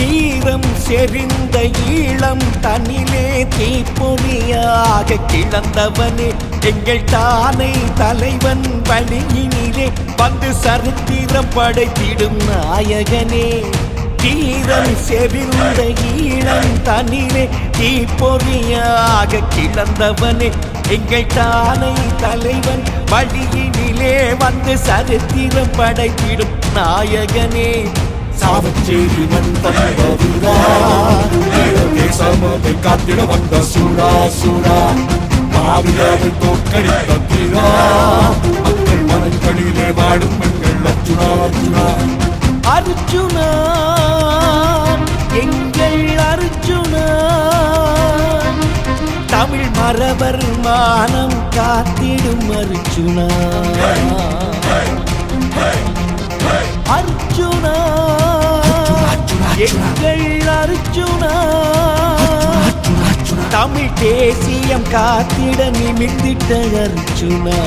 தீரம் செறிந்த ஈழம் தனிலே தீப்பொறியாக கிளந்தவனே. எங்கள் தானை தலைவன் வழியினிலே வந்து சரித்திரம் படைத்திடும் நாயகனே. தீரம் செறிந்த ஈழம் தனிலே தீப்பொறியாக கிளந்தவனே. எங்கள் தானை தலைவன் வழியினிலே வந்து சரித்திரம் படைத்திடும் நாயகனே. சாவச்சேரி வந்தவரா தேசமதை காத்திட வந்த சூடா சூடா மாவியாவை தோற்கடித்த தீரா மக்கள் மனங்களிலே வாடும் பெண்கள் அர்ஜுனா அர்ஜுனா அர்ஜுனா எங்கள் அர்ஜுனா தமிழ் மரபர் மானம் காத்திடும் அர்ஜுனா. அர்ஜுனா எங்கள் அர்ஜுனா தமிழ் தேசியம் காத்திட நிமிர்ந்திட்ட அர்ஜுனா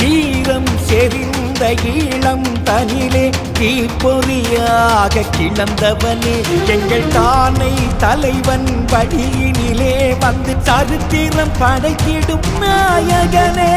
தீரம் செறிந்த ஈழம் தனிலே தீப்பொறியாக கிளந்தவனே எங்கள் தானை தலைவன் படியினிலே வந்து சரித்திரம் படைத்திடும் நாயகனே.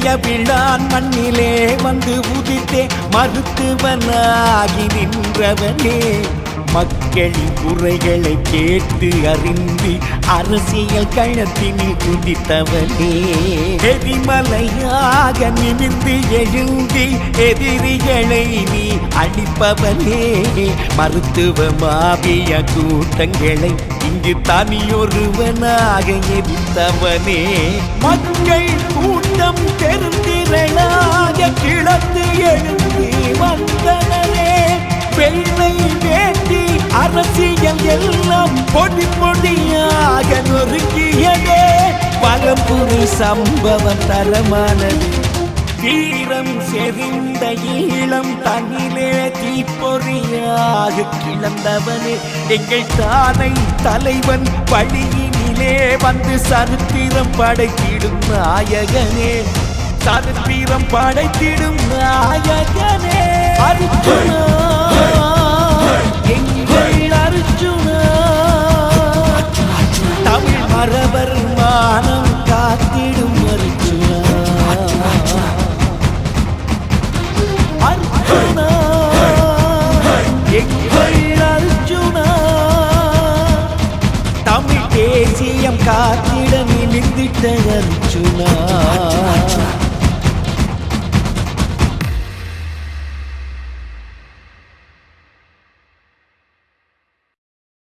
பெரிய விழான் மண்ணிலே வந்து உதித்தே மருத்துவனாகி நின்றவனே. மக்களின் குறைகளை கேட்டு அறிந்து அரசியல் கழத்தினில் குதித்தவனே. எரிமலையாக நிமிந்து எழுந்தி எதிரிகளை நீ அடிப்பவனே. மருத்துவ மாவிய கூட்டங்களை இங்கு தனியொருவனாக எரித்தவனே மக்கள் கூட்டம் பெருந்திரளாக கிளந்து எழுந்து வந்தனே வெள்ளை வேண்டி அரசியல் எல்லாம் பொடி பொடியாக நொறுக்கியதே. பலம்புரி சம்பவம் தரமானது. தீரம் செறிந்த ஈழம் தன்னிலே தீப்பொறியாக கிளந்தவனே. எங்கள் தானை தலைவன் பழியினிலே வந்து சரித்திரம் படைத்திடும் நாயகனே. சரித்திரம் படைத்திடும் நாயகனே. அர்ஜுனா കാത്തിട നിലിന്തിട്ട അർജുന